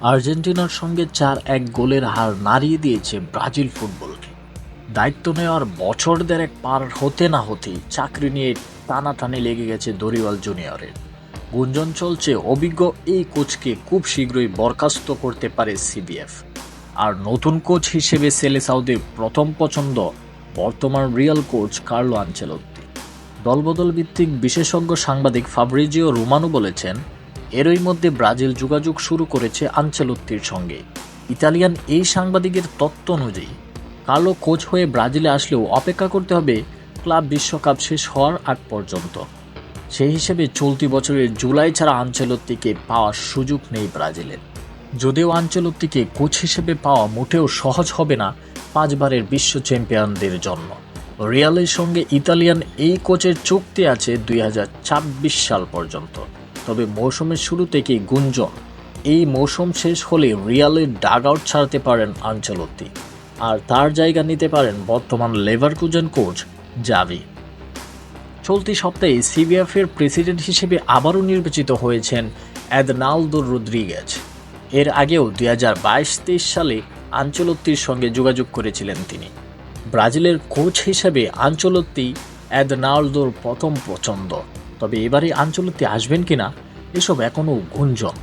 আর্জেন্টিনার সঙ্গে চার এক গোলের হার নাড়িয়ে দিয়েছে ব্রাজিল ফুটবলকে। দায়িত্ব নেওয়ার বছর দেড়েক পার হতে না হতেই চাকরি নিয়ে টানাটানি লেগে গেছে দরিওয়াল জুনিয়রের। গুঞ্জন চলছে, অভিজ্ঞ এই কোচকে খুব শীঘ্রই বরখাস্ত করতে পারে সিবিএফ। আর নতুন কোচ হিসেবে সেলে সাউদের প্রথম পছন্দ বর্তমান রিয়াল কোচ কার্লো আনচেলত্তি। দলবদল ভিত্তিক বিশেষজ্ঞ সাংবাদিক ফাব্রিজিও রোমানো বলেছেন এরই মধ্যে ব্রাজিল যোগাযোগ শুরু করেছে আনচেলত্তির সঙ্গে। ইতালিয়ান এই সাংবাদিকের তত্ত্ব অনুযায়ী, কালো কোচ হয়ে ব্রাজিলে আসলেও অপেক্ষা করতে হবে ক্লাব বিশ্বকাপ শেষ হওয়ার আগ পর্যন্ত। সেই হিসেবে চলতি বছরের জুলাই ছাড়া আঞ্চলত্তিকে পাওয়ার সুযোগ নেই ব্রাজিলের। যদিও আঞ্চলত্তিকে কোচ হিসেবে পাওয়া মোটেও সহজ হবে না পাঁচবারের বিশ্ব চ্যাম্পিয়নদের জন্য। রিয়ালের সঙ্গে ইতালিয়ান এই কোচের চুক্তি আছে দুই হাজার ছাব্বিশ সাল পর্যন্ত। তবে মৌসুমের শুরু থেকেই গুঞ্জন। এই মৌসুম শেষ হলে রিয়ালের ডাগ আউট ছাড়তে পারেন আঞ্চলত্তি। আর তার জায়গা নিতে পারেন বর্তমান লেভারকুজেন কোচ জাভি। চলতি সপ্তাহে সিবিএফ এর প্রেসিডেন্ট হিসেবে আবারও নির্বাচিত হয়েছেন অ্যাদনালদো রদ্রিগেজ। এর আগেও দুই হাজার বাইশ তেইশ সালে আঞ্চলত্তির সঙ্গে যোগাযোগ করেছিলেন তিনি। ব্রাজিলের কোচ হিসেবে আঞ্চলত্তি অ্যাদনালদোর প্রথম পছন্দ তবে এবারে আঞ্চলত্তি আসবেন কিনা, এসব এখনও গুঞ্জন।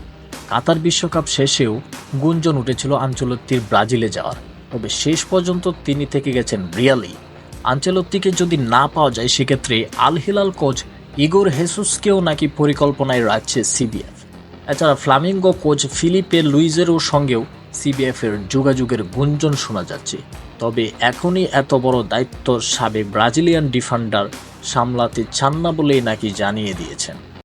কাতার বিশ্বকাপ শেষেও গুঞ্জন উঠেছিল আঞ্চলত্তির ব্রাজিলে যাওয়ার। তবে শেষ পর্যন্ত তিনি থেকে গেছেন রিয়ালি। আঞ্চলত্তিকে যদি না পাওয়া যায়, সেক্ষেত্রে আল হিলাল কোচ ইগোর হেসুসকেও নাকি পরিকল্পনায় রাখছে সিবিএফ। এছাড়া ফ্লামিঙ্গো কোচ ফিলিপে লুইজেরও সঙ্গেও সিবিএফের যোগাযোগের গুঞ্জন শোনা যাচ্ছে। তবে এখনই এত বড় দায়িত্ব সাবেক ব্রাজিলিয়ান ডিফেন্ডার সামলাতে চান না বলেই নাকি জানিয়ে দিয়েছেন।